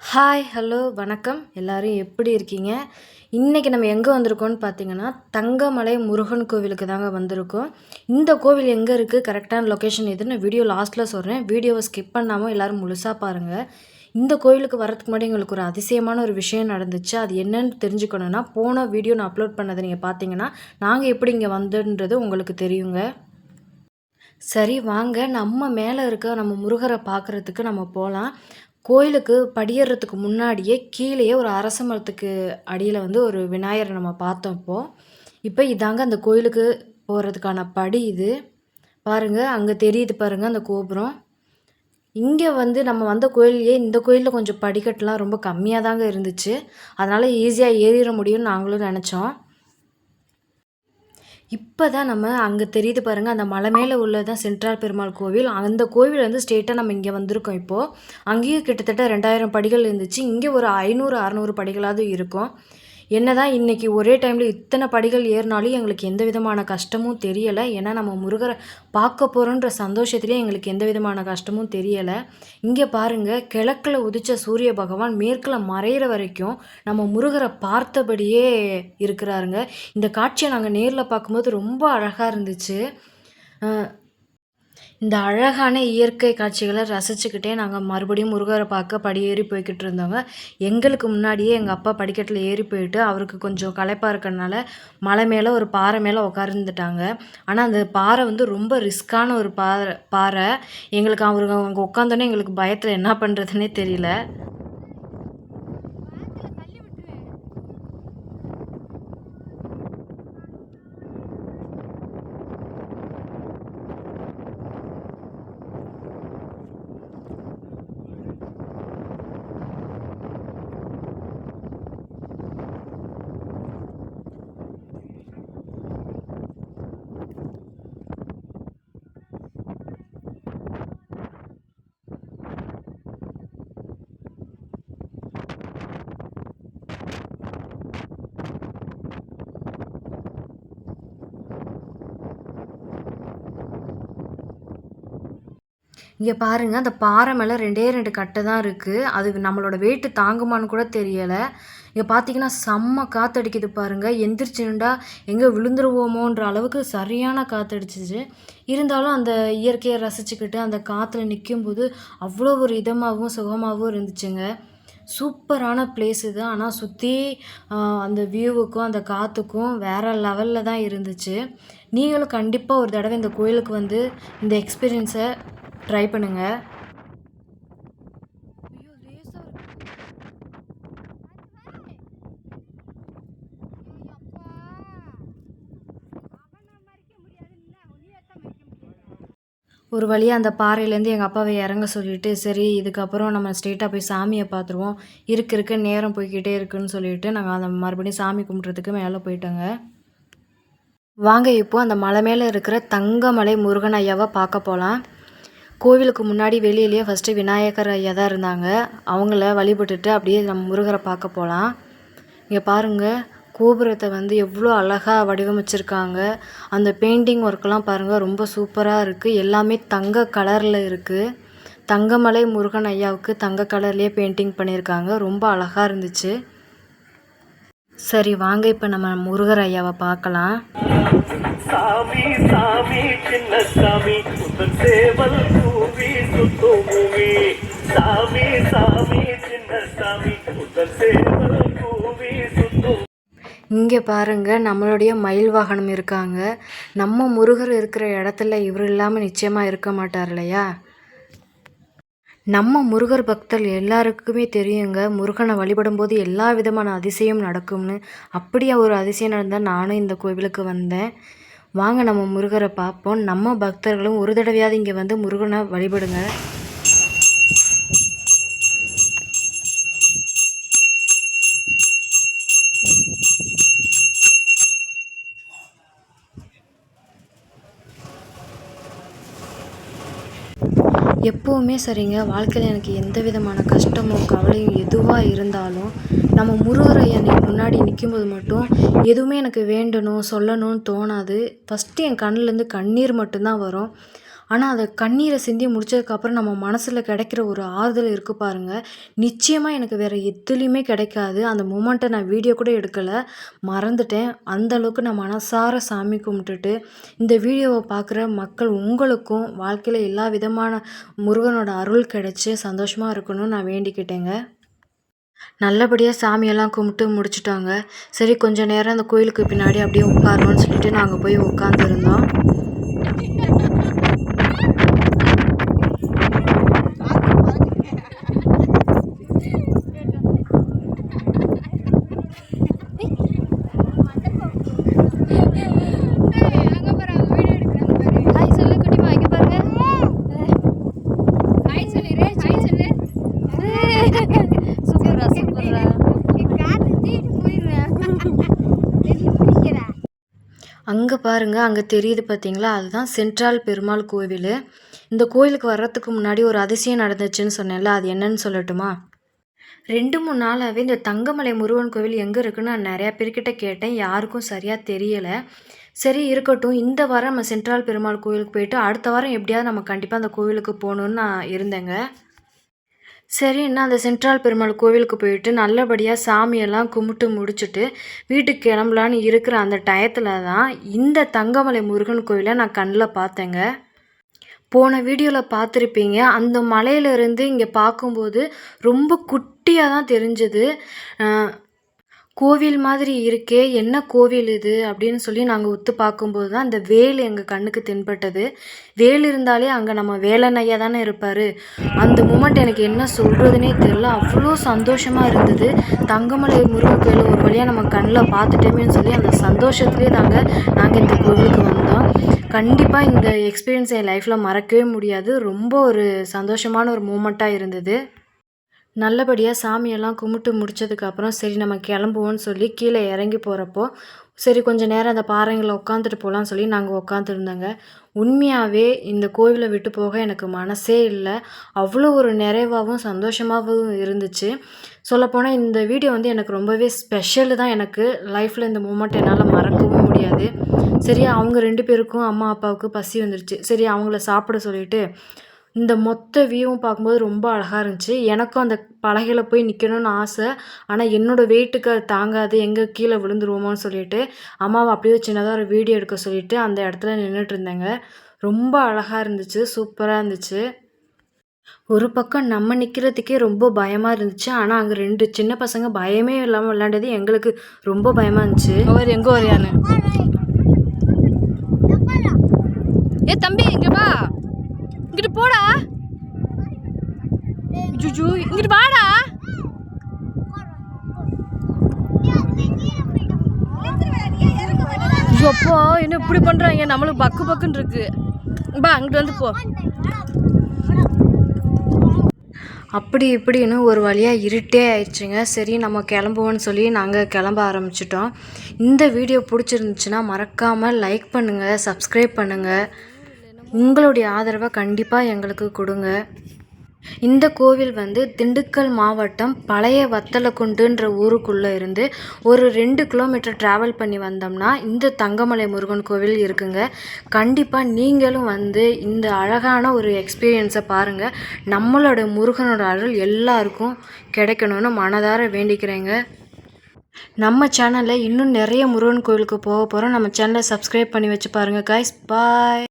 Hi hello வணக்கம். எல்லோரும் எப்படி இருக்கீங்க? இன்றைக்கி நம்ம எங்கே வந்திருக்கோம்னு பார்த்தீங்கன்னா தங்கமலை முருகன் கோவிலுக்கு தாங்க வந்திருக்கோம். இந்த கோவில் எங்கே இருக்குது கரெக்டான லொக்கேஷன் எதுன்னு வீடியோ லாஸ்ட்டில் சொல்கிறேன் வீடியோவை ஸ்கிப் பண்ணாமல் எல்லோரும் முழுசாக பாருங்கள் இந்த கோயிலுக்கு வரதுக்கு முன்னாடி எங்களுக்கு ஒரு அதிசயமான ஒரு விஷயம் நடந்துச்சு. அது என்னன்னு தெரிஞ்சுக்கணுன்னா போன வீடியோ நான் அப்லோட் பண்ணதை நீங்கள் பார்த்தீங்கன்னா நாங்கள் எப்படி இங்கே வந்துன்றது உங்களுக்கு தெரியுங்க. சரி வாங்க. நம்ம மேலே இருக்க நம்ம முருகரை பார்க்குறதுக்கு நம்ம போகலாம் கோயிலுக்கு படியேறதுக்கு முன்னாடியே கீழேயே ஒரு அரச மரத்துக்கு அடியில் வந்து ஒரு விநாயகரை நம்ம பார்த்தோம் இப்போ. இப்போ இதாங்க அந்த கோயிலுக்கு போகிறதுக்கான படி இது. பாருங்கள் அங்கே தெரியுது பாருங்கள் அந்த கோபுரம். இங்கே வந்து நம்ம வந்த கோயில்லையே இந்த கோயிலில் கொஞ்சம் படிக்கட்டுலாம் ரொம்ப கம்மியாக தாங்க இருந்துச்சு. அதனால் ஈஸியாக ஏறிட முடியும்னு நாங்களும் நினச்சோம். இப்போ தான் நம்ம அங்கே தெரியுது பாருங்கள் அந்த மலை மேலே உள்ளதான் சென்ட்ரல் பெருமாள் கோவில். அந்த கோவில் வந்து ஸ்டேட்டாக நம்ம இங்கே வந்திருக்கோம் இப்போது அங்கேயும் கிட்டத்தட்ட ரெண்டாயிரம் படிகள் இருந்துச்சு. இங்கே ஒரு ஐநூறு அறநூறு படிகளாவது இருக்கும். என்னதான் இன்றைக்கி ஒரே டைமில் இத்தனை படிகள் ஏறினாலும் எங்களுக்கு எந்த விதமான கஷ்டமும் தெரியலை. ஏன்னா நம்ம முருகரை பார்க்க போகிறோன்ற சந்தோஷத்துலேயே எங்களுக்கு எந்த விதமான கஷ்டமும் தெரியலை. இங்கே பாருங்கள் கிழக்கில் உதித்த சூரிய பகவான் மேற்கில் மறையிற வரைக்கும் நம்ம முருகரை பார்த்தபடியே இருக்கிறாருங்க. இந்த காட்சியை நாங்கள் நேரில் பார்க்கும்போது ரொம்ப அழகாக இருந்துச்சு. இந்த அழகான இயற்கை காட்சிகளை ரசிச்சுக்கிட்டே நாங்கள் மறுபடியும் முருகரை பார்க்க படியேறி போய்கிட்டு இருந்தோங்க. எங்களுக்கு முன்னாடியே எங்கள் அப்பா படிக்கட்டில் ஏறி போயிட்டு அவருக்கு கொஞ்சம் களைப்பாக இருக்கிறனால மலை மேலே ஒரு பாறை மேலே உட்காந்துட்டாங்க ஆனால் அந்த பாறை வந்து ரொம்ப ரிஸ்க்கான ஒரு பாறை பாறை. எங்களுக்கு அவருக்கு அவங்க உட்காந்தோன்னே எங்களுக்கு பயத்தில் என்ன பண்ணுறதுனே தெரியல. இங்கே பாருங்கள் அந்த பாறை மேலே ரெண்டே ரெண்டு கட்டை தான் இருக்குது அது நம்மளோட வெயிட்டு தாங்குமான்னு கூட தெரியலை. இங்கே பார்த்தீங்கன்னா செம்ம காற்றடிக்குது பாருங்கள் எந்திரிச்சுண்டா நின்றா எங்கே விழுந்துருவோமோன்ற அளவுக்கு சரியான காற்றடிச்சிச்சு இருந்தாலும் அந்த இயற்கையை ரசிச்சுக்கிட்டு அந்த காற்றுல நிற்கும்போது அவ்வளோ ஒரு இதமாகவும் சுகமாகவும் இருந்துச்சுங்க. சூப்பரான பிளேஸ் இது. ஆனால் சுற்றி அந்த வியூவுக்கும் அந்த காற்றுக்கும் வேறு லெவலில் தான் இருந்துச்சு. நீங்களும் கண்டிப்பாக ஒரு தடவை இந்த கோயிலுக்கு வந்து இந்த எக்ஸ்பீரியன்ஸை ட்ரை பண்ணுங்கள் ஒரு வழியாக அந்த பாறையிலேருந்து எங்கள் அப்பாவை இறங்க சொல்லிவிட்டு சரி இதுக்கப்புறம் நம்ம ஸ்ட்ரெயிட்டாக போய் சாமியை பார்த்துருவோம். இருக்க இருக்க நேரம் போய்கிட்டே இருக்குன்னு சொல்லிட்டு நாங்கள் அந்த மறுபடியும் சாமி கும்பிட்றதுக்கு மேலே போயிட்டோங்க. வாங்க இப்போது அந்த மலை மேலே இருக்கிற தங்கமலை முருகன் ஐயாவை பார்க்க போகலாம் கோவிலுக்கு முன்னாடி வெளியிலேயே ஃபஸ்ட்டு விநாயகர் ஐயா தான் இருந்தாங்க. அவங்கள வழிபட்டுட்டு அப்படியே நம்ம முருகரை பார்க்க போகலாம் இங்கே பாருங்கள் கோபுரத்தை வந்து எவ்வளோ அழகாக வடிவமைச்சிருக்காங்க. அந்த பெயிண்டிங் ஒர்க்கெலாம் பாருங்கள் ரொம்ப சூப்பராக இருக்குது எல்லாமே தங்க கலரில் இருக்குது தங்கமலை முருகன் ஐயாவுக்கு தங்க கலர்லேயே பெயிண்டிங் பண்ணியிருக்காங்க. ரொம்ப அழகாக இருந்துச்சு. சரி வாங்க இப்போ நம்ம முருகர் ஐயாவை பார்க்கலாம். சாமி சாமி சின்ன சாமி சேவல் பூவி சுத்துமூவி சாமி சாமி சின்ன சாமி சேவல் பூவி சுத்து இங்கே பாருங்க நம்மளுடைய மயில் வாகனம் இருக்காங்க. நம்ம முருகர் இருக்கிற இடத்துல இவர் இல்லாமல் நிச்சயமாக இருக்க மாட்டார் இல்லையா? நம்ம முருகர் பக்தர் எல்லாருக்குமே தெரியுங்க. முருகனை வழிபடும்போது எல்லா விதமான அதிசயம் நடக்கும்னு. அப்படியே ஒரு அதிசயம் நடந்தால் நானும் இந்த கோவிலுக்கு வந்தேன். வாங்க நம்ம முருகரை பார்ப்போம். நம்ம பக்தர்களும் ஒரு தடவையாவது இங்கே வந்து முருகனை வழிபடுங்க. எப்போவுமே சரிங்க. வாழ்க்கையில் எனக்கு எந்த விதமான கஷ்டமோ கவலையும் எதுவாக இருந்தாலும் நம்ம முருகர் ஐயா முன்னாடி நிற்கும்போது மட்டும் எதுவுமே எனக்கு வேண்டணும் சொல்லணும்னு தோணாது. ஃபஸ்ட்டு என் கண்ணுலேருந்து கண்ணீர் மட்டும்தான் வரும். ஆனால் அதை கண்ணீரை சிந்தி முடிச்சதுக்கப்புறம் நம்ம மனசில் கிடைக்கிற ஒரு ஆறுதல் இருக்குது பாருங்கள் நிச்சயமாக எனக்கு வேறு எதுலேயுமே கிடைக்காது. அந்த மூமெண்ட்டை நான் வீடியோ கூட எடுக்கலை. மறந்துட்டேன். அந்த அளவுக்கு நான் மனசார சாமி கும்பிட்டுட்டு இந்த வீடியோவை பார்க்குற மக்கள் உங்களுக்கும் வாழ்க்கையில் எல்லா விதமான முருகனோட அருள் கிடைச்சி சந்தோஷமாக இருக்கணும்னு நான் வேண்டிக்கிட்டேங்க. நல்லபடியாக சாமியெல்லாம் கும்பிட்டு முடிச்சுட்டாங்க. சரி கொஞ்ச நேரம் அந்த கோயிலுக்கு பின்னாடி அப்படியே உட்காரணும்னு சொல்லிட்டு நாங்கள் போய் உட்காந்துருந்தோம் ஹாய் சொல்லு குட்டிமா இங்க பாருங்க ஹாய் சொல்லு ரே ஹாய் சொல்லு சூப்பரா சூப்பரா அங்கே பாருங்கள் அங்கே தெரியுது பார்த்தீங்களா அதுதான் சென்ட்ரல் பெருமாள் கோவில். இந்த கோயிலுக்கு வர்றதுக்கு முன்னாடி ஒரு அதிசயம் நடந்துச்சுன்னு சொன்னேன்ல அது என்னன்னு சொல்லட்டுமா? ரெண்டு மூணு நாளாகவே இந்த தங்கமலை முருகன் கோவில் எங்கே இருக்குன்னு நான் நிறையா பேர்கிட்ட கேட்டேன் யாருக்கும் சரியாக தெரியலை. சரி இருக்கட்டும் இந்த வாரம் நம்ம சென்ட்ரல் பெருமாள் கோவிலுக்கு போயிட்டு அடுத்த வாரம் எப்படியாவது நம்ம கண்டிப்பாக அந்த கோவிலுக்கு போகணுன்னு நான் இருந்தேங்க. சரின்னா அந்த சென்ட்ரல் பெருமாள் கோவிலுக்கு போயிட்டு நல்லபடியாக சாமியெல்லாம் கும்பிட்டு முடிச்சுட்டு வீட்டுக்கு கிளம்பலான்னு இருக்கிற அந்த டயத்தில் தான் இந்த தங்கமலை முருகன் கோவிலை நான் கண்ணில் பார்த்தேங்க. போன வீடியோவில் பார்த்துருப்பீங்க. அந்த மலையிலேருந்து இங்கே பார்க்கும்போது ரொம்ப குட்டியாக தான் தெரிஞ்சது. கோவில் மாதிரி இருக்கே என்ன கோவில் இது? அப்படின்னு சொல்லி நாங்கள் ஒத்து பார்க்கும்போது தான் அந்த வேல் எங்கள் கண்ணுக்கு தென்பட்டது. வேல் இருந்தாலே அங்கே நம்ம வேலனையா தானே இருப்பார். அந்த மூமெண்ட் எனக்கு என்ன சொல்கிறதுனே தெரில அவ்வளோ சந்தோஷமாக இருந்தது. தங்கமலை முருகன் கோயில் ஒரு வழியாக நம்ம கண்ணில் பார்த்துட்டோமேன்னு சொல்லி அந்த சந்தோஷத்துலேயே தாங்க நாங்கள் இந்த கோவிலுக்கு வந்தோம். கண்டிப்பாக இந்த எக்ஸ்பீரியன்ஸ் என் லைஃப்பில் மறக்கவே முடியாது. ரொம்ப ஒரு சந்தோஷமான ஒரு மூமெண்ட்டாக இருந்தது. நல்லபடியாக சாமியெல்லாம் கும்பிட்டு முடிச்சதுக்கப்புறம் சரி நம்ம கிளம்புவோன்னு சொல்லி கீழே இறங்கி போகிறப்போ சரி கொஞ்சம் நேரம் அந்த பாறைங்களை உட்காந்துட்டு போகலான்னு சொல்லி நாங்கள் உட்காந்துருந்தோங்க உண்மையாகவே இந்த கோவிலை விட்டு போக எனக்கு மனசே இல்லை. அவ்வளோ ஒரு நிறைவாகவும் சந்தோஷமாகவும் இருந்துச்சு. சொல்லப்போனால் இந்த வீடியோ வந்து எனக்கு ரொம்பவே ஸ்பெஷல் தான். எனக்கு லைஃப்பில் இந்த மூமெண்ட் என்னால் மறக்கவும் முடியாது. சரி அவங்க ரெண்டு பேருக்கும் அம்மா அப்பாவுக்கு பசி வந்துருச்சு. சரி அவங்கள சாப்பிட சொல்லிட்டு இந்த மொத்த வியூவும் பார்க்கும்போது ரொம்ப அழகாக இருந்துச்சு. எனக்கும் அந்த பலகையில் போய் நிற்கணும்னு ஆசை. ஆனால் என்னோடய வெயிட்டுக்கு அது தாங்காது. எங்கே கீழே விழுந்துருவோமோன்னு சொல்லிட்டு அம்மாவை அப்படியே சின்னதாக ஒரு வீடியோ எடுக்க சொல்லிட்டு அந்த இடத்துல நின்றுட்டு இருந்தேங்க. ரொம்ப அழகாக இருந்துச்சு. சூப்பராக இருந்துச்சு. ஒரு பக்கம் நம்ம நிற்கிறதுக்கே ரொம்ப பயமாக இருந்துச்சு. ஆனால் அங்கே ரெண்டு சின்ன பசங்க பயமே இல்லாமல் விளாண்டது எங்களுக்கு ரொம்ப பயமாக இருந்துச்சு. அவர் எங்கே வரையான்னு ஏ தம்பி இங்க வா. இங்கிட்டு போடா. ஜுஜு இங்கிட்டு வாடா. அப்போ என்ன இப்படி பண்றாங்க? நம்மளுக்கு பக்கு பக்குன்னு இருக்கு. பா அங்கிட்டு வந்து போ. அப்படி இப்படின்னு ஒரு வழியாக இருட்டே ஆயிடுச்சுங்க. சரி நம்ம கிளம்புவோன்னு சொல்லி நாங்கள் கிளம்ப ஆரம்பிச்சிட்டோம். இந்த வீடியோ பிடிச்சிருந்துச்சுன்னா மறக்காமல் லைக் பண்ணுங்கள் சப்ஸ்கிரைப் பண்ணுங்கள் உங்களுடைய ஆதரவை கண்டிப்பாக எங்களுக்கு கொடுங்க. இந்த கோவில் வந்து திண்டுக்கல் மாவட்டம் பழைய வத்தலக்குண்டுன்ற ஊருக்குள்ளே இருந்து ஒரு ரெண்டு கிலோமீட்டர் ட்ராவல் பண்ணி வந்தோம்னா இந்த தங்கமலை முருகன் கோவில் இருக்குங்க. கண்டிப்பாக நீங்களும் வந்து இந்த அழகான ஒரு எக்ஸ்பீரியன்ஸை பாருங்கள் நம்மளோட முருகனோட அருள் எல்லாருக்கும் கிடைக்கணும்னு மனதார வேண்டிக்கிறேங்க. நம்ம சேனலில் இன்னும் நிறைய முருகன் கோவிலுக்கு போக போகிறோம் நம்ம சேனலை சப்ஸ்கிரைப் பண்ணி வச்சு பாருங்கள் காய்ஸ் பாய்